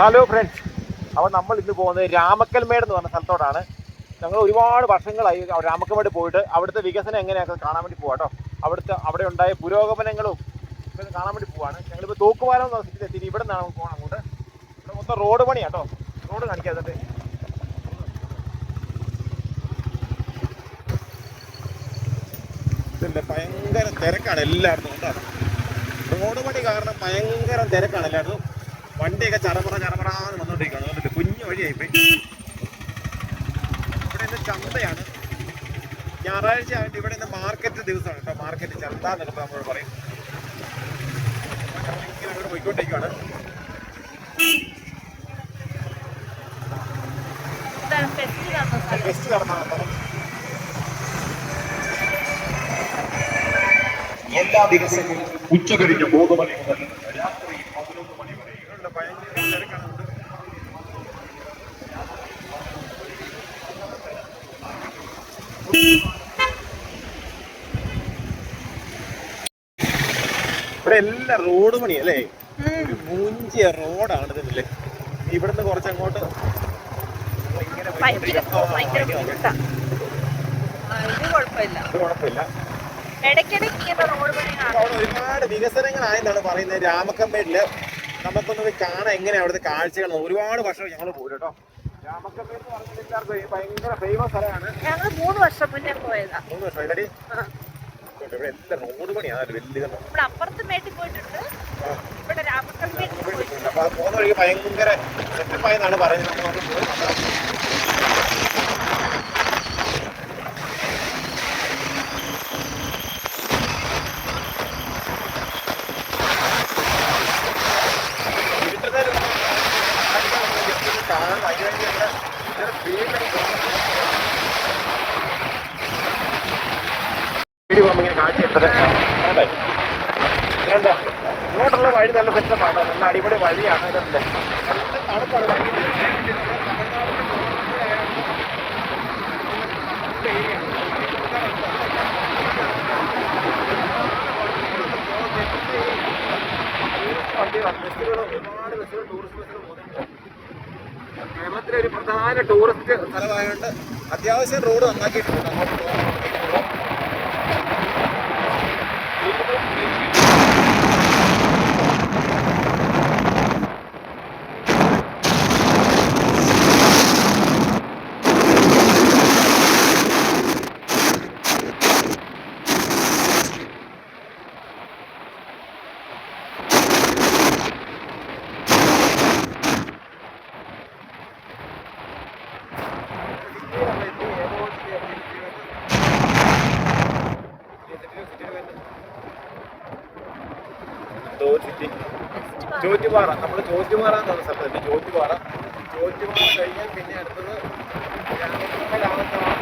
Hello friends അപ്പോൾ നമ്മൾ ഇന്ന് പോകുന്നത് രാമക്കൽമേട് എന്ന് പറഞ്ഞ സ്ഥലത്തോടാണ് ഞങ്ങൾ ഒരുപാട് വർഷങ്ങളായി രാമക്കൽമേട് പോയിട്ട് അവിടുത്തെ വികസനം എങ്ങനെയൊക്കെ കാണാൻ വേണ്ടി പോവാം കേട്ടോ അവിടുത്തെ അവിടെ ഉണ്ടായ പുരോഗമനങ്ങളും ഇപ്പം കാണാൻ വേണ്ടി പോവാണ്. ഞങ്ങളിപ്പോൾ തൂക്കുപാലം എന്ന് സ്ഥലത്തിൽ എത്തി ഇവിടെ നിന്നാണ് നമുക്ക് പോകണം അങ്ങോട്ട്. ഇവിടെ മൊത്തം റോഡ് പണിയാണ് കേട്ടോ റോഡ് കാണിക്കാതെ ഇതിന്റെ ഭയങ്കര തിരക്കാണ് എല്ലായിടത്തും റോഡ് പണി കാരണം ഭയങ്കര തിരക്കാണ് എല്ലായിടത്തും. വണ്ടിയൊക്കെ ചറപറ ചറപറാന്ന് വന്നോണ്ടിരിക്കുകയാണ് അതുകൊണ്ട് കുഞ്ഞു വഴിയായിപ്പോയി. ഇവിടെ ഇന്ന് ചന്തയാണ്. ഞായറാഴ്ച ആയിട്ട് ഇവിടെ ഇന്ന് മാർക്കറ്റ് ദിവസമാണ് കേട്ടോ. മാർക്കറ്റ് ചന്ത എന്നൊക്കെ നമ്മൾ പറയും. നടന്നാണ് എല്ലാ ദിവസവും ഉച്ചകഴിഞ്ഞ് മൂന്ന് മണി മുതൽ രാത്രി പതിനൊന്ന് മണി വരെ ഇവിടെ ഭയങ്കര തിരക്കാണ് അതുകൊണ്ട് ഇവിടെ എല്ലാം റോഡ് പണി അല്ലേ മൂഞ്ചിയ റോഡാണ് ഇതില്ലേ ഇവിടുന്ന് കുറച്ചങ്ങോട്ട് ഒരുപാട് വികസനങ്ങളായെന്നാണ് പറയുന്നത് രാമക്കമ്പേട്ടിൽ. നമുക്കൊന്ന് പോയി കാണാൻ എങ്ങനെയാ അവിടുത്തെ കാഴ്ചകൾ ഒരുപാട് വർഷം ഞങ്ങൾ പോയി കേട്ടോ. രാമക്കമ്പേട്ട് ഭയങ്കര ഫേമസ് സ്ഥലമാണ്. ഞങ്ങൾ മൂന്ന് വർഷം മുന്നേ പോയതാ. മൂന്ന് വർഷം. ആ. ഇവിടെ എല്ലാം റോഡ് പണിയാണ് വലിയ ഇവിടെ അപ്പുറത്ത് മേട്ടിൽ പോയിട്ടുണ്ട്. ഇവിടെ രാമക്കൽ മേട്ടിൽ പോയിട്ടുണ്ട്. അപ്പൊ അത് പോകുന്ന വഴിക്ക് ഭയങ്കര സെറ്റപ്പായെന്നാണ് പറയുന്നത് നമുക്ക് പോയി നോക്കാം. ഇരുട്ടുന്നേരം just ഒന്ന് കാണാൻ അതിനുവേണ്ടി ഇവിടെ ഇങ്ങനെ പേടിയാണ് പേടി പോകുമ്പോൾ ഇങ്ങനെ കാഴ്ച എടുത്തത് വേണ്ടേ വേണ്ട ഇങ്ങോട്ടുള്ള വഴി നല്ല സെറ്റപ്പാണ് നല്ല അടിപൊളി വഴിയാണ് ഇതല്ലേ കേരളത്തിലെ ഒരു പ്രധാന ടൂറിസ്റ്റ് സ്ഥലമായതുകൊണ്ട് അത്യാവശ്യം റോഡ് നന്നാക്കിയിട്ടുണ്ട്. അങ്ങോട്ട് പോകാൻ ചോറ്റുപാറ. നമ്മൾ ചോറ്റുപാറ എന്ന് സ്ഥലത്തുണ്ട് ചോറ്റുപാറ. ചോറ്റുപാറ കഴിഞ്ഞാൽ പിന്നെ അടുത്തത്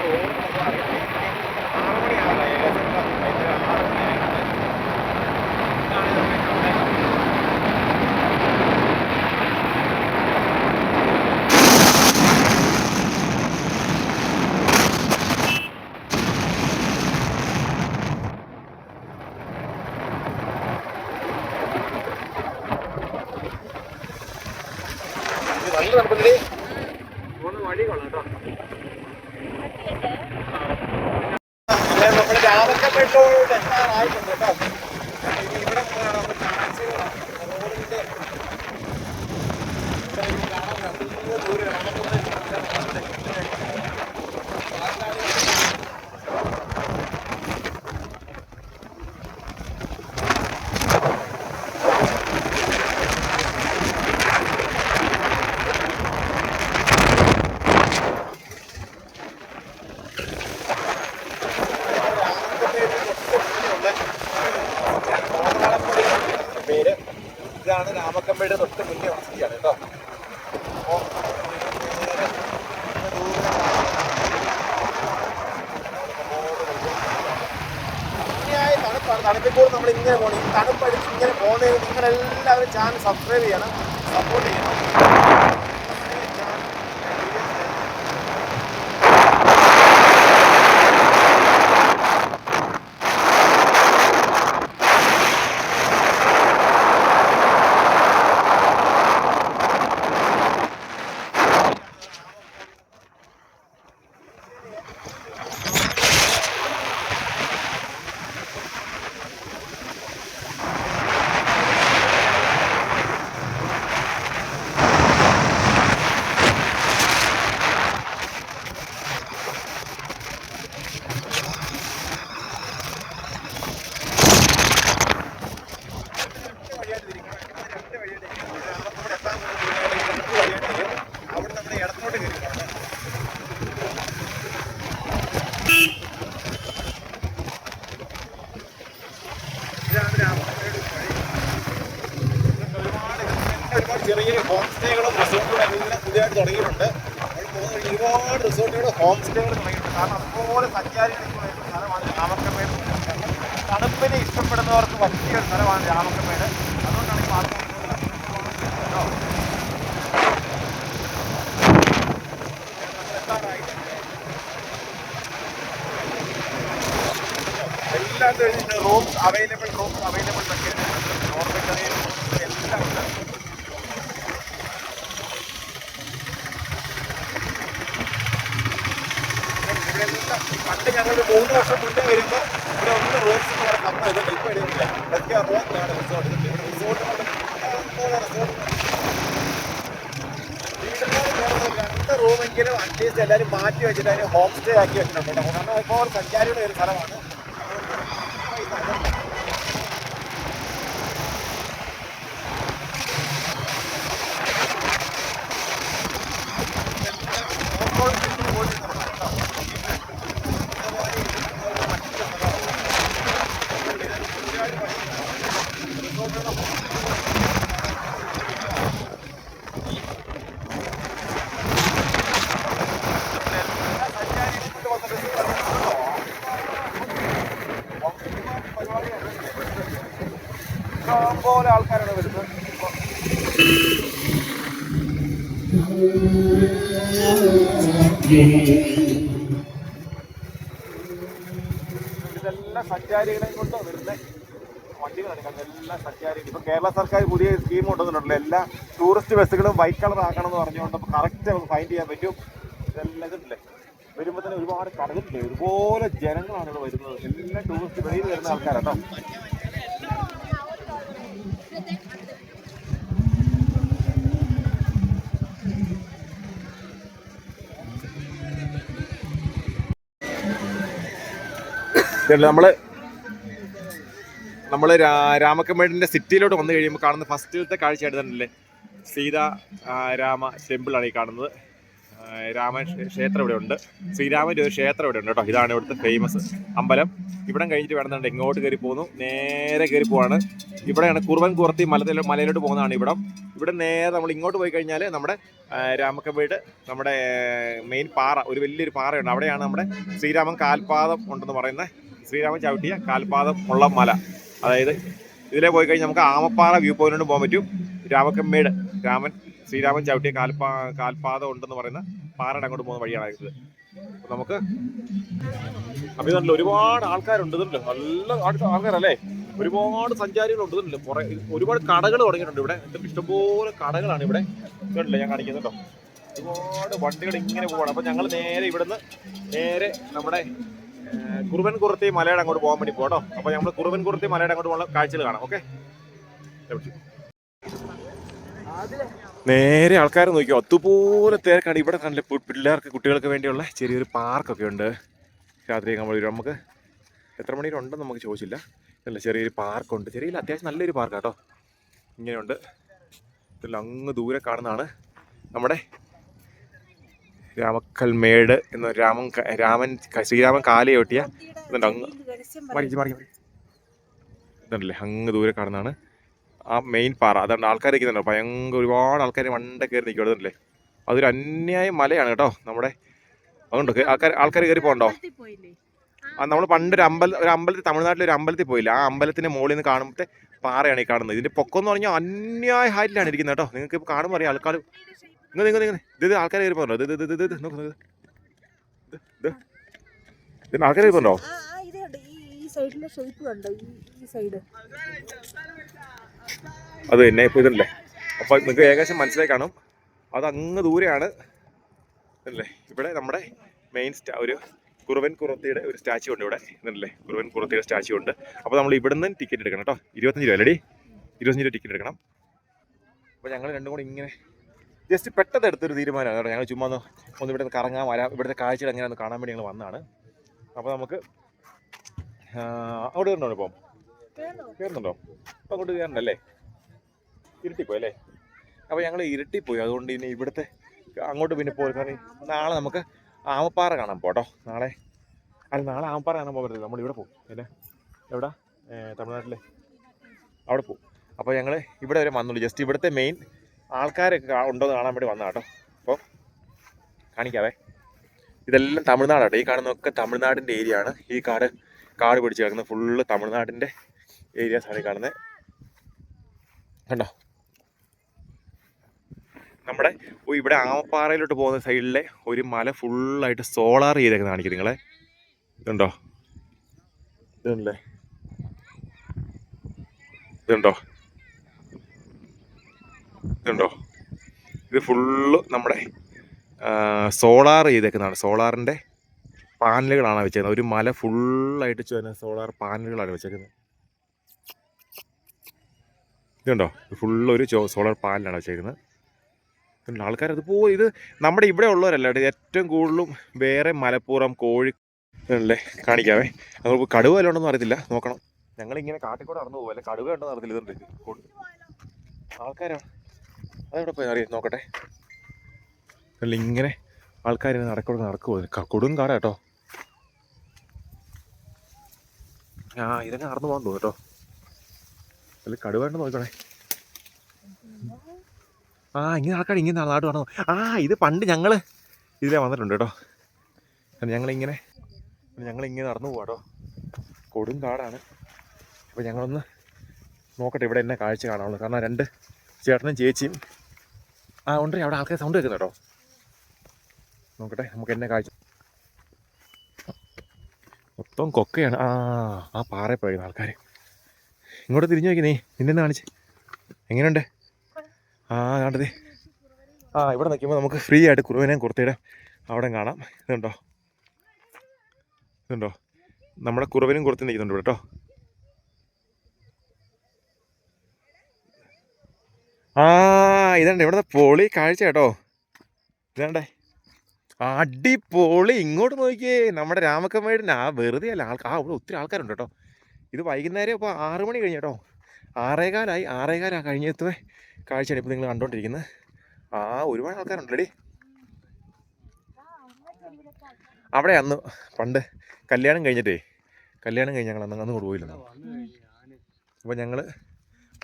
റോഡ് നമ്മൾ ആറ് ഏകദേശം ആറ് മണിയായിട്ടുണ്ട്. ഇതാണ് നമ്മുടെ we're and not I can look. ഇതാണ് രാമക്കമ്പയുടെ തൊട്ട് മുന്നേ വസതിയാണ് കേട്ടോ. അപ്പോ നേരെ ഇങ്ങനെ ദൂരെ ഭംഗിയായ തണുപ്പാണ് തണുപ്പിപ്പോൾ നമ്മൾ ഇങ്ങനെ പോകണം ഈ തണുപ്പടിച്ച് ഇങ്ങനെ പോകുന്നതിന് നിങ്ങളെല്ലാവരും ചാനൽ സബ്സ്ക്രൈബ് ചെയ്യണം. സപ്പോർട്ട് ചെയ്യണം സ്റ്റേകളും റിസോർട്ടുകളും എല്ലാം പുതിയതായിട്ട് തുടങ്ങിയിട്ടുണ്ട് അവിടെ പോകുന്ന വഴി ഒരുപാട് റിസോർട്ടുകൾ ഹോം സ്റ്റേകൾ തുടങ്ങിയിട്ടുണ്ട് കാരണം അതുപോലെ സഞ്ചാരികൾ ഇപ്പോൾ വരുന്ന സ്ഥലമാണ് രാമക്കമേട് തണുപ്പിനെ ഇഷ്ടപ്പെടുന്നവർക്ക് ഒരു സ്ഥലമാണ് രാമക്കമേട് അതുകൊണ്ടാണ് ഈ കേട്ടോ എല്ലാം rooms available rooms available normal എല്ലാം ഉണ്ട് ഇവിടെ എല്ലാം പണ്ട് ഞങ്ങൾ മൂന്ന് വർഷം മുന്നേ വരുമ്പോൾ ഇവിടെ ഒന്ന് റോഡ്സ് എന്ന് പറഞ്ഞ കമ്മ ഇതുണ്ട് ഇപ്പോൾ ഇടുന്നില്ല ഇതൊക്കെ റൂമിലാണ് റിസോർട്ട് ഇവിടെ രണ്ട് റൂമെങ്കിലും അറ്റ്ലീസ്റ്റ് എല്ലാവരും മാറ്റി വെച്ചിട്ട് അതിന് ഹോം സ്റ്റേ ആക്കി വെച്ചിട്ടുണ്ട്. കാരണം ഇപ്പോൾ സഞ്ചാരികളുടെ ഒരു സ്ഥലമാണ് പോലെ ആൾക്കാരാണ് വരുന്നത്. ഇതെല്ലാം സഞ്ചാരികളെയും കൊണ്ട് വരുന്ന ഇപ്പൊ കേരള സർക്കാർ പുതിയ സ്കീം കൊണ്ടുവന്നിട്ടുണ്ടല്ലോ. എല്ലാ ടൂറിസ്റ്റ് ബസ്സുകളും വൈറ്റ് കളർ ആക്കണം എന്ന് പറഞ്ഞുകൊണ്ട് കറക്റ്റ് നമുക്ക് ഫൈൻഡ് ചെയ്യാൻ പറ്റും. ഇതെല്ലാം ഇതുണ്ടല്ലേ? വരുമ്പോൾ തന്നെ ഒരുപാട് കടകളില്ലേ ഒരുപോലെ ജനങ്ങളാണ് ഇവിടെ വരുന്നത്. എല്ലാ ടൂറിസ്റ്റ് വെളിയിൽ വരുന്ന ആൾക്കാരാട്ടോ. നമ്മൾ നമ്മൾ രാമക്കമ്മേടിന്റെ സിറ്റിയിലോട്ട് വന്നു കഴിയുമ്പോൾ കാണുന്ന ഫസ്റ്റിലത്തെ കാഴ്ചയായിട്ട് തന്നെയല്ലേ? സീത രാമ ടെമ്പിളാണ് ഈ കാണുന്നത്. രാമ ക്ഷേ- ക്ഷേത്രം ഇവിടെ ഉണ്ട്. ശ്രീരാമന്റെ ഒരു ക്ഷേത്രം ഇവിടെ ഉണ്ട് കേട്ടോ. ഇതാണ് ഇവിടുത്തെ ഫേമസ് അമ്പലം. ഇവിടം കഴിഞ്ഞിട്ട് വേണമെന്നുണ്ട് ഇങ്ങോട്ട് കയറി പോകുന്നു നേരെ കയറി പോവാണ്. ഇവിടെയാണ് കുറുവൻ കുറത്തി മലത്തിൽ മലയിലോട്ട് പോകുന്നതാണ് ഇവിടം. ഇവിടെ നേരെ നമ്മൾ ഇങ്ങോട്ട് പോയി കഴിഞ്ഞാൽ നമ്മുടെ രാമക്കമ്പേട് നമ്മുടെ മെയിൻ പാറ. ഒരു വലിയൊരു പാറയുണ്ട്. അവിടെയാണ് നമ്മുടെ ശ്രീരാമൻ കാൽപാദം ഉണ്ടെന്ന് പറയുന്നത്. ശ്രീരാമൻ ചവിട്ടിയ കാൽപാദം ഉള്ള മല. അതായത് ഇതിലെ പോയി കഴിഞ്ഞാൽ നമുക്ക് ആമപ്പാറ വ്യൂ പോയിന്റിലോട്ട് പോകാൻ പറ്റും. രാമക്കമ്മേട് രാമൻ ശ്രീരാമൻ ചവിട്ടിയ കാൽപാ കാൽപാദം ഉണ്ടെന്ന് പറയുന്ന പാറയുടെ അങ്ങോട്ട് പോകുന്ന വഴിയാണ് ഇത്. നമുക്ക് അപ്പൊ ഒരുപാട് ആൾക്കാരുണ്ട് ഇതുണ്ടല്ലോ നല്ല ആൾക്കാ- ആൾക്കാരല്ലേ? ഒരുപാട് സഞ്ചാരികളുണ്ട് ഇതുണ്ടല്ലോ കുറെ ഒരുപാട് കടകൾ തുടങ്ങിയിട്ടുണ്ട് ഇവിടെ. ഇഷ്ടംപോലെ കടകളാണ് ഇവിടെ. ഇതുണ്ടല്ലോ ഞാൻ കാണിക്കുന്നുണ്ടോ? ഒരുപാട് വണ്ടികൾ ഇങ്ങനെ പോവാണ്. അപ്പൊ ഞങ്ങൾ നേരെ ഇവിടുന്ന് നേരെ നമ്മുടെ കുറുവൻ കുറത്തി മലയുടെ അങ്ങോട്ട് പോകാൻ വേണ്ടി പോകട്ടോ അപ്പൊ നമ്മൾ കുറുവൻ കുറത്തി മലയുടെ അങ്ങോട്ട് പോകുന്ന കാഴ്ചകൾ കാണാം ഓക്കെ? നേരെ ആൾക്കാർ നോക്കിയോ? അതുപോലെ തിരക്കാണ്. ഇവിടെ കണ്ടില്ല പിള്ളേർക്ക് കുട്ടികൾക്ക് വേണ്ടിയുള്ള ചെറിയൊരു പാർക്കൊക്കെ ഉണ്ട്. രാത്രി നമ്മൾ നമുക്ക് എത്ര മണിയിലുണ്ടെന്ന് നമുക്ക് ചോദിച്ചില്ല. അല്ല ചെറിയൊരു പാർക്കുണ്ട്. ചെറിയ അത്യാവശ്യം നല്ലൊരു പാർക്കാട്ടോ കേട്ടോ ഇങ്ങനെയുണ്ട്. ഇതിൽ അങ്ങ് ദൂരെ കാണുന്നതാണ്. നമ്മുടെ രാമക്കൽമേട് എന്ന രാമൻ രാമൻ ശ്രീരാമൻ കാലയോട്ടിയ ഇതുണ്ട്. അങ്ങ് മറിച്ച് മറി മറി ഇതുണ്ടല്ലേ? അങ്ങ് ദൂരെ കാണുന്നതാണ് ആ മെയിൻ പാറ. അതുകൊണ്ട് ആൾക്കാർ നിൽക്കുന്നുണ്ടോ ഭയങ്കര ഒരുപാട് ആൾക്കാർ വണ്ട കയറി നിൽക്കുന്നുണ്ടല്ലേ അതൊരു അന്യായ മലയാണ് കേട്ടോ നമ്മുടെ. അതുകൊണ്ട് ആൾക്കാർ ആൾക്കാർ കയറി പോകണ്ടോ? ആ നമ്മൾ പണ്ട് ഒരു അമ്പല ഒരു അമ്പലത്തിൽ തമിഴ്നാട്ടിൽ ഒരു അമ്പലത്തിൽ പോയില്ല? ആ അമ്പലത്തിന്റെ മുകളിൽ നിന്ന് കാണുമ്പോഴത്തെ പാറയാണ് ഈ കാണുന്നത്. ഇതിന്റെ പൊക്കം എന്ന് പറഞ്ഞാൽ അന്യായ ഹൈറ്റിലാണ് ഇരിക്കുന്നത് കേട്ടോ. നിങ്ങൾക്ക് ഇപ്പോൾ കാണുമ്പോൾ അറിയാം ആൾക്കാർ നിങ്ങൾ ഇങ്ങനെ ഇങ്ങനെ ഇത് ആൾക്കാരെ കയറി പോകുന്നുണ്ടോ ഇത് ഇത് ഇത് ഇത് നോക്ക് നോക്ക് ഇത്. ഇത് ഇതിന് ആൾക്കാരെ കയറി സൈഡിലെ ഷേപ്പ് കണ്ടോ? ഈ സൈഡ് അത് തന്നെ ഇപ്പോൾ ഇതല്ലേ അപ്പോൾ നിങ്ങൾക്ക് ഏകദേശം മനസ്സിലായി കാണും. അത് അങ്ങ് ദൂരെയാണ്. അല്ലേ ഇവിടെ നമ്മുടെ മെയിൻ സ്റ്റാ ഒരു കുറുവൻ കുറത്തിയുടെ ഒരു സ്റ്റാച്ചു ഉണ്ട് ഇവിടെ. ഇതല്ലേ കുറുവൻ കുറത്തിയുടെ സ്റ്റാച്ചു ഉണ്ട്. അപ്പോൾ നമ്മൾ ഇവിടുന്ന് ടിക്കറ്റ് എടുക്കണം കേട്ടോ. ഇരുപത്തഞ്ച് രൂപ അല്ലേടി ഇരുപത്തഞ്ച് രൂപ ടിക്കറ്റ് എടുക്കണം. അപ്പോൾ ഞങ്ങൾ രണ്ടും കൂടി ഇങ്ങനെ ജസ്റ്റ് പെട്ടെന്ന് എടുത്തൊരു തീരുമാനമാണ് കേട്ടോ. ഞങ്ങൾ ചുമ്മാ ഒന്ന് ഒന്ന് ഇവിടെ കറങ്ങാൻ വരാം ഇവിടുത്തെ കാഴ്ചകൾ എങ്ങനെയാണെന്ന് കാണാൻ വേണ്ടി ഞങ്ങൾ വന്നതാണ്. അപ്പോൾ നമുക്ക് അവിടെ കയറണോ ഇപ്പം? കയറുന്നുണ്ടോ? അപ്പം അങ്ങോട്ട് കയറണ്ടല്ലേ? ഇരുട്ടിപ്പോയി അല്ലേ? അപ്പോൾ ഞങ്ങൾ ഇരുട്ടിപ്പോയി. അതുകൊണ്ട് ഇനി ഇവിടുത്തെ അങ്ങോട്ട് പിന്നെ പോയി കാരണം നാളെ നമുക്ക് ആമപ്പാറ കാണാൻ പോട്ടോ നാളെ അല്ല നാളെ ആമപ്പാറ കാണാൻ പോകരുത് നമ്മൾ ഇവിടെ പോകും പിന്നെ എവിടെ? തമിഴ്നാട്ടിലെ. അവിടെ പോകും അപ്പോൾ ഞങ്ങൾ ഇവിടെ വരെ വന്നുള്ളൂ. ജസ്റ്റ് ഇവിടുത്തെ മെയിൻ ആൾക്കാരൊക്കെ കാ- ഉണ്ടോ എന്ന് കാണാൻ വേണ്ടി വന്ന കേട്ടോ അപ്പോൾ കാണിക്കാവേ. ഇതെല്ലാം തമിഴ്നാടാട്ടോ. ഈ കാണുന്നതൊക്കെ തമിഴ്നാടിന്റെ ഏരിയ ആണ്. ഈ കാട് കാട് പിടിച്ച് കിടക്കുന്നത് ഫുള്ള് തമിഴ്നാടിന്റെ ഏരിയാസ് ആണ് ഈ കാണുന്നത് കണ്ടോ? നമ്മുടെ ഇവിടെ ആമപ്പാറയിലോട്ട് പോകുന്ന സൈഡിലെ ഒരു മല ഫുള്ളായിട്ട് സോളാർ ചെയ്തേക്കുന്ന കാണിക്കും നിങ്ങളെ. ഇതുണ്ടോ? ഇതുണ്ടല്ലേ? ഇതുണ്ടോ? ഇതുണ്ടോ? ഇത് ഫുള്ള് നമ്മുടെ സോളാർ ചെയ്തേക്കുന്നതാണ്. സോളാറിന്റെ പാനലുകളാണ് വെച്ചേക്കുന്നത്. ഒരു മല ഫുള്ളായിട്ട് ചുവന്ന സോളാർ പാനലുകളാണ് വെച്ചേക്കുന്നത്. ഇതുണ്ടോ? ഇത് ഫുള്ള് ഒരു സോളാർ പാനലാണ് വെച്ചേക്കുന്നത്. ആൾക്കാർ അത് പോയി ഇത് നമ്മുടെ ഇവിടെ ഉള്ളവരല്ല ഏറ്റവും കൂടുതലും വേറെ മലപ്പുറം കോഴി അല്ലേ കാണിക്കാവേ നമുക്ക് കടുവ വല്ലതുണ്ടെന്ന് അറിയത്തില്ല. നോക്കണം. ഞങ്ങളിങ്ങനെ കാട്ടിക്കൂടെ നടന്നു പോകും അല്ലെ കടുവ ഉണ്ടോന്ന് അറിയത്തില്ല ഇതുണ്ട്. ആൾക്കാരാണ് അതെവിടെ പോയി അറിയാം? നോക്കട്ടെ. അല്ല ഇങ്ങനെ ആൾക്കാർ നടക്കൂടെ നടക്കുമോ കൊടും കാട കേട്ടോ. ആ ഇതൊക്കെ നടന്നു പോകാൻ തോന്നും കേട്ടോ. അല്ല കടുവേണ്ട നോക്കണേ ആ ഇങ്ങനെ ആൾക്കാർ ഇങ്ങനെ നാട് വന്നു ആ ഇത് പണ്ട് ഞങ്ങൾ ഇതിലേ വന്നിട്ടുണ്ട് കേട്ടോ. ഞങ്ങളിങ്ങനെ ഞങ്ങളിങ്ങനെ നടന്നു പോവാട്ടോ കൊടും കാടാണ്. അപ്പോൾ ഞങ്ങളൊന്ന് നോക്കട്ടെ ഇവിടെ എന്നെ കാഴ്ച കാണാവുള്ളൂ കാരണം രണ്ട് ചേട്ടനും ചേച്ചിയും. ആ ഉണ്ട് അവിടെ ആൾക്കാർ സൗണ്ട് കേൾക്കുന്നു കേട്ടോ നോക്കട്ടെ നമുക്ക് എന്നെ കാഴ്ച മൊത്തം കൊക്കയാണ്. ആ ആ പാറയിൽ പോയിരുന്നു ആൾക്കാർ ഇങ്ങോട്ട് തിരിഞ്ഞു നോക്കി നീ നിന്നെ കാണിച്ച്. എങ്ങനെയുണ്ട്? ആ കണ്ടത് ആ ഇവിടെ നിൽക്കുമ്പോൾ നമുക്ക് ഫ്രീ ആയിട്ട് കുറുവനെയും കുർത്തയുടെ അവിടെ കാണാം. ഇതുണ്ടോ? ഇതുണ്ടോ? നമ്മുടെ കുറവനും കുറുത്തി നിൽക്കുന്നുണ്ട് കേട്ടോ. ആ ഇതണ്ട. ഇവിടുത്തെ പൊളി കാഴ്ച കേട്ടോ. ഇതാണ്ടേ. അടിപൊളി. ഇങ്ങോട്ട് നോക്കിയേ. നമ്മുടെ രാമക്കമ്മയുടെ ആ വെറുതെ അല്ല. ആൾക്കാർ ആ ഇവിടെ ഒത്തിരി ആൾക്കാരുണ്ട് കേട്ടോ. ഇത് വൈകുന്നേരം ഇപ്പോൾ ആറ് മണി കഴിഞ്ഞു കേട്ടോ. ആറേകാലായി. ആറേകാലാ കഴിഞ്ഞെത്തുവേ കാഴ്ചയാണ് ഇപ്പോൾ നിങ്ങൾ കണ്ടുകൊണ്ടിരിക്കുന്നത് ആ ഒരുപാട് ആൾക്കാരുണ്ടല്ലേ അവിടെ അന്ന് പണ്ട് കല്യാണം കഴിഞ്ഞിട്ടേ. കല്യാണം കഴിഞ്ഞ് ഞങ്ങൾ അന്ന് അന്ന് കൊണ്ട് പോയില്ല അപ്പോൾ ഞങ്ങൾ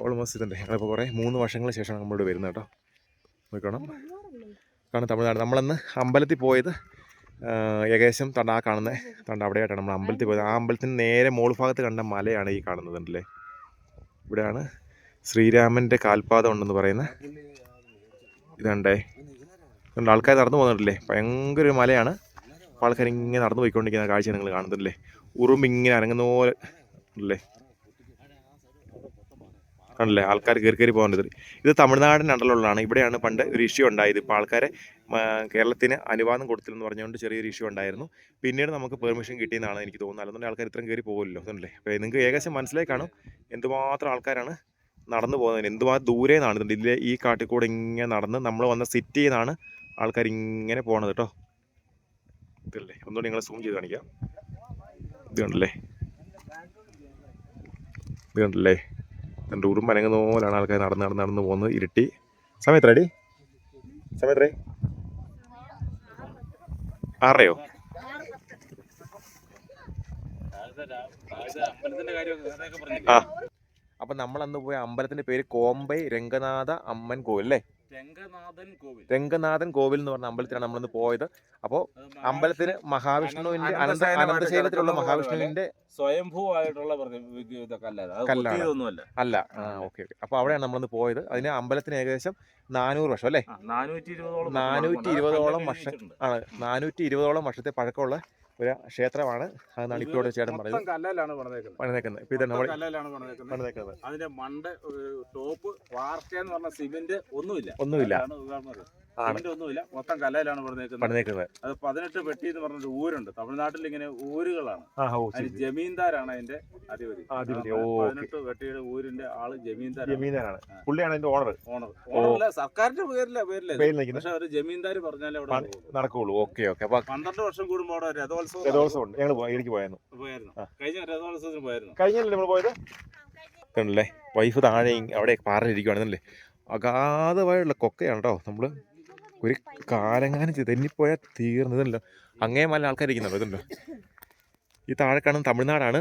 ഓൾമോസ്റ്റ് ഇതുണ്ട് ഞങ്ങളിപ്പോൾ കുറേ മൂന്ന് വർഷങ്ങൾക്ക് ശേഷമാണ് നമ്മളോട് വരുന്നത് കേട്ടോ. നോക്കണം കാരണം തമിഴ്നാട് നമ്മളന്ന് അമ്പലത്തിൽ പോയത് ഏകദേശം തണ്ട ആ കാണുന്നത് തണ്ട അവിടെയായിട്ടാണ് നമ്മൾ അമ്പലത്തിൽ പോയത്. ആ അമ്പലത്തിന് നേരെ മോൾ ഭാഗത്ത് കണ്ട മലയാണ് ഈ കാണുന്നത് അല്ലേ ഇവിടെയാണ് ശ്രീരാമന്റെ കാൽപാദം ഉണ്ടെന്ന് പറയുന്ന ഇതുണ്ടേ. ആൾക്കാർ നടന്നു പോകുന്നുണ്ടല്ലേ ഭയങ്കര ഒരു മലയാണ്. ആൾക്കാർ ഇങ്ങനെ നടന്നു പോയിക്കൊണ്ടിരിക്കുന്ന കാഴ്ച നിങ്ങൾ കാണുന്നുണ്ടല്ലേ ഉറുമ്പ് ഇങ്ങനെ അനങ്ങുന്ന പോലെ ഉണ്ടല്ലേ? കണ്ടല്ലേ ആൾക്കാർ കയറി കയറി പോകേണ്ടത് ഇത് തമിഴ്നാടിന്റെ അണ്ടലുള്ളതാണ് ഇവിടെയാണ് പണ്ട് ഒരു ഇഷ്യൂ ഉണ്ടായത്. ഇപ്പോൾ ആൾക്കാരെ കേരളത്തിന് അനുവാദം കൊടുത്തില്ലെന്ന് പറഞ്ഞുകൊണ്ട് ചെറിയൊരു ഇഷ്യൂ ഉണ്ടായിരുന്നു. പിന്നീട് നമുക്ക് പെർമിഷൻ കിട്ടിയെന്നാണ് എനിക്ക് തോന്നുന്നത്. അല്ലെന്നുണ്ടെങ്കിൽ ആൾക്കാർ ഇത്രയും കയറി പോകുമല്ലോ അതല്ലേ? അപ്പോൾ നിങ്ങൾക്ക് ഏകദേശം മനസ്സിലായി കാണും. എന്തുമാത്രം ആൾക്കാരാണ് നടന്നു പോകുന്നതിന് എന്തുമാത്രം ദൂരെ നിന്നാണ്. ഈ കാട്ടിൽ കൂടെ ഇങ്ങനെ നടന്ന് നമ്മൾ വന്ന സിറ്റിയിൽ നിന്നാണ് ആൾക്കാർ ഇങ്ങനെ പോകണത് കേട്ടോ. ഇതല്ലേ? ഒന്നുകൂടി നിങ്ങൾ സൂം ചെയ്ത് കാണിക്കാം. ഇത് കണ്ടല്ലേ കണ്ടല്ലേ രണ്ട് ഉറുമ്പ് അനങ്ങുന്ന പോലെയാണ് ആൾക്കാർ നടന്ന് നടന്ന് നടന്ന് പോകുന്നത് ഇരുട്ടി. സമയത്ര റെഡി? സമയത്ത് ആറരയോ? ആ. അപ്പം നമ്മൾ അന്ന് പോയ അമ്പലത്തിന്റെ പേര് കോമ്പൈ രംഗനാഥ അമ്മൻ കോവിൽ അല്ലേ? രംഗനാഥൻ കോവിൽ. എന്ന് പറഞ്ഞ അമ്പലത്തിലാണ് നമ്മളിന്ന് പോയത്. അപ്പോ അമ്പലത്തിന് മഹാവിഷ്ണുവിന്റെ അനന്ത അനന്തശൈലത്തിലുള്ള മഹാവിഷ്ണുവിന്റെ സ്വയംഭൂ ആയിട്ടുള്ള പ്രതി- വിഗ് ഇതൊക്കെ അല്ല അത് കല്ലാണ്. അല്ല. Okay okay. അപ്പോൾ അവിടെയാണ് നമ്മളിന്ന് പോയത്. അതിന് അമ്പലത്തിന് ഏകദേശം നാനൂറ് വർഷം അല്ലേ? നാനൂറ്റി ഇരുപതോളം നാനൂറ്റി ഇരുപതോളം വർഷം ആണ്. നാനൂറ്റി ഇരുപതോളം വർഷത്തെ പഴക്കമുള്ള ഒരു ക്ഷേത്രമാണ്. അതെന്നാണ് ഇപ്പോൾ ചേട്ടൻ പറയുന്നത് കല്ലിലാണ് പണിതേക്കുന്നത്. ഇപ്പൊ ഇത് നമ്മൾ കല്ലിലാണ് പണിതേക്കുന്നത്. അതിന്റെ മണ്ട ടോപ്പ് വാർക്ക എന്ന് പറഞ്ഞ സിമെന്റ് ഒന്നുമില്ല. ഒന്നുമില്ല. ഒന്നുമില്ല. മൊത്തം കലയിലാണ് പറഞ്ഞേക്കുന്നത് അത് പതിനെട്ട് പെട്ടി എന്ന് പറഞ്ഞൊരു ഊരുണ്ട്. തമിഴ്നാട്ടിൽ ഇങ്ങനെ ഊരുകളാണ്. അതിന് ജമീന്ദാരാണ് അതിന്റെ അധിപതി. പതിനെട്ട് പെട്ടിയുടെ ഊരിന്റെ ആൾ ജമീന്ദാരാണ്. ജമീനാണ് പുള്ളിയാണ് അതിന്റെ ഓണർ ഓണർ ഓണറല്ല സർക്കാരിന്റെ പേരില്ല പേരില്ല പക്ഷെ അവർ ജമീന്ദാർ പറഞ്ഞാലേ അവിടെ. നടക്കുള്ളൂ. Okay okay. പന്ത്രണ്ട് വർഷം കൂടുമ്പോൾ അവിടെ രഥോത്സവം രഥോത്സവം ഉണ്ട്. ഞങ്ങൾ എനിക്ക് പോയായിരുന്നു. പോയായിരുന്നു. കഴിഞ്ഞ രഥോത്സവത്തിന് പോയായിരുന്നു. കഴിഞ്ഞല്ലേ നമ്മൾ പോയത്? ണല്ലേ വൈഫ് താഴെ അവിടെ പാറയിലിരിക്കുവാണെന്നല്ലേ അഗാധമായുള്ള കൊക്കയാണ് കേട്ടോ നമ്മൾ ഒരു കാലങ്ങാനും ചെയ്ത്. തെന്നിപ്പോയാൽ തീർന്നതല്ലോ. അങ്ങേ മല ആൾക്കാർ ഇരിക്കുന്നുണ്ടോ ഇതുണ്ടോ? ഈ താഴെ കാണുന്ന തമിഴ്നാടാണ്.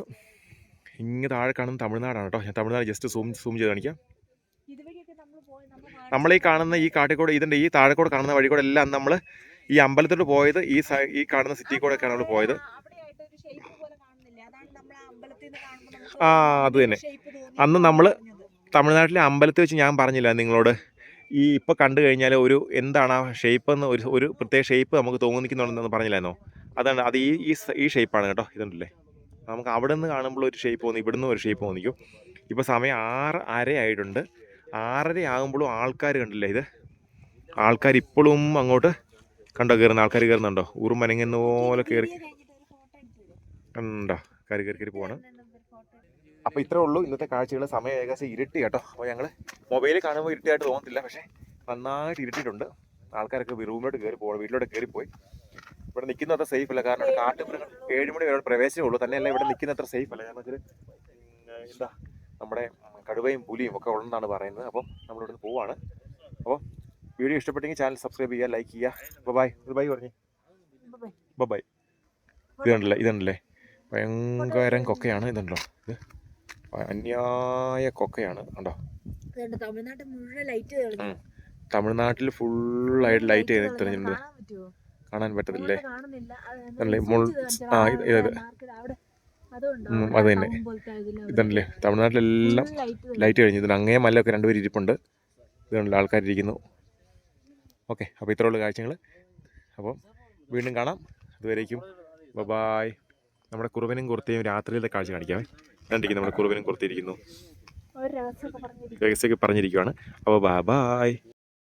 ഇങ്ങ് താഴെ കാണുന്ന തമിഴ്നാടാണ് കേട്ടോ. ഞാൻ തമിഴ്നാട് ജസ്റ്റ് സൂം സൂം ചെയ്ത് കാണിക്കാം. നമ്മൾ ഈ കാണുന്ന ഈ കാട്ടിക്കൂടെ ഇതിന്റെ ഈ താഴെക്കൂടെ കാണുന്ന വഴി കൂടെ എല്ലാം നമ്മൾ ഈ അമ്പലത്തോട്ട് പോയത് ഈ ഈ കാണുന്ന സിറ്റി കൂടെ ഒക്കെയാണ് നമ്മൾ പോയത്. ആ, അത് തന്നെ. അന്ന് നമ്മൾ തമിഴ്നാട്ടിലെ അമ്പലത്തിൽ വെച്ച് ഞാൻ പറഞ്ഞില്ല നിങ്ങളോട്. ഈ ഇപ്പോൾ കണ്ടു കഴിഞ്ഞാൽ ഒരു എന്താണ് ആ ഷേപ്പ് എന്ന് ഒരു ഒരു പ്രത്യേക ഷേപ്പ് നമുക്ക് തോന്നിക്കുന്നുണ്ടെന്ന് പറഞ്ഞില്ലായിരുന്നോ? അതാണ് അത് ഈ ഈ ഈ ഷേപ്പാണ് കേട്ടോ ഇതുണ്ടല്ലേ? നമുക്ക് അവിടെ നിന്ന് കാണുമ്പോൾ ഒരു ഷേപ്പ് തോന്നി ഇവിടുന്ന് ഒരു ഷേപ്പ് തോന്നിക്കും. ഇപ്പോൾ സമയം ആറ് അര ആയിട്ടുണ്ട്. ആറര ആകുമ്പോഴും ആൾക്കാർ കണ്ടില്ലേ ഇത്? ആൾക്കാർ ഇപ്പോഴും അങ്ങോട്ട് കണ്ടോ കയറുന്ന ആൾക്കാർ കയറുന്നുണ്ടോ ഊറും മനങ്ങുന്ന പോലെ കയറി കണ്ടോ കയറി കയറി കയറി പോവാണ്. അപ്പോൾ ഇത്രേ ഉള്ളൂ. ഇന്നത്തെ കാഴ്ചകൾ സമയം ഏകദേശം ഇരുട്ടി കേട്ടോ. അപ്പോൾ ഞങ്ങൾ മൊബൈലിൽ കാണുമ്പോൾ ഇരുട്ടിയായിട്ട് തോന്നത്തില്ല. പക്ഷേ നന്നായിട്ട് ഇരുട്ടിയിട്ടുണ്ട്. ആൾക്കാരൊക്കെ റൂമിലോട്ട് കയറി പോകണം വീട്ടിലോട്ട് കയറിപ്പോയി ഇവിടെ നിൽക്കുന്ന അത്ര സേഫ് അല്ല. കാരണം കാട്ടുമൃഗങ്ങൾ ഏഴ് മണി വരെ പ്രവേശനമേ ഉള്ളൂ. തന്നെയല്ല ഇവിടെ നിൽക്കുന്ന അത്ര സേഫ് അല്ല. കാരണം വെച്ചാൽ എന്താ നമ്മുടെ കടുവയും പുലിയും ഒക്കെ ഉള്ളതെന്നാണ് പറയുന്നത്. അപ്പം നമ്മളിവിടുന്ന് പോവാണ്. അപ്പോൾ വീഡിയോ ഇഷ്ടപ്പെട്ടെങ്കിൽ ചാനൽ സബ്സ്ക്രൈബ് ചെയ്യുക ലൈക്ക് ചെയ്യുക. ബൈ ബൈ പറഞ്ഞേ. ബൈ ഇതുണ്ടല്ലേ ഇതുണ്ടല്ലേ? ഭയങ്കരം കൊക്കയാണ് ഇതുണ്ടല്ലോ. ഇത് അന്യായ കൊക്കയാണ് കണ്ടോ? തമിഴ്നാട്ടിൽ മുഴുവൻ ലൈറ്റ് തമിഴ്നാട്ടിൽ ഫുള്ളായിട്ട് ലൈറ്റ് ചെയ്ത് തെളിഞ്ഞിട്ടുണ്ട്. കാണാൻ പറ്റത്തില്ലേ അല്ലേ, ആ, ഇത് അത് തന്നെ. ഇതുണ്ടല്ലേ? തമിഴ്നാട്ടിലെല്ലാം ലൈറ്റ് കഴിഞ്ഞു ഇതിന് അങ്ങേ മല്ലൊക്കെ രണ്ടുപേർ ഇരിപ്പുണ്ട്. ഇതുണ്ടല്ലോ ആൾക്കാരിരിക്കുന്നു. ഓക്കെ അപ്പോൾ ഇത്രയുള്ള കാഴ്ചകൾ അപ്പം വീണ്ടും കാണാം. അതുവരേക്കും. ബബായ് നമ്മുടെ കുറുവനും കുർത്തയും രാത്രിയിലത്തെ കാഴ്ച കാണിക്കാമേ കണ്ടിരിക്കുന്നു നമ്മുടെ കുറുവിനും കൊടുത്തിരിക്കുന്നു രഹസ്യമൊക്കെ പറഞ്ഞിരിക്കും രഹസ്യമൊക്കെ പറഞ്ഞിരിക്കുവാണ്. അപ്പോൾ ബായ്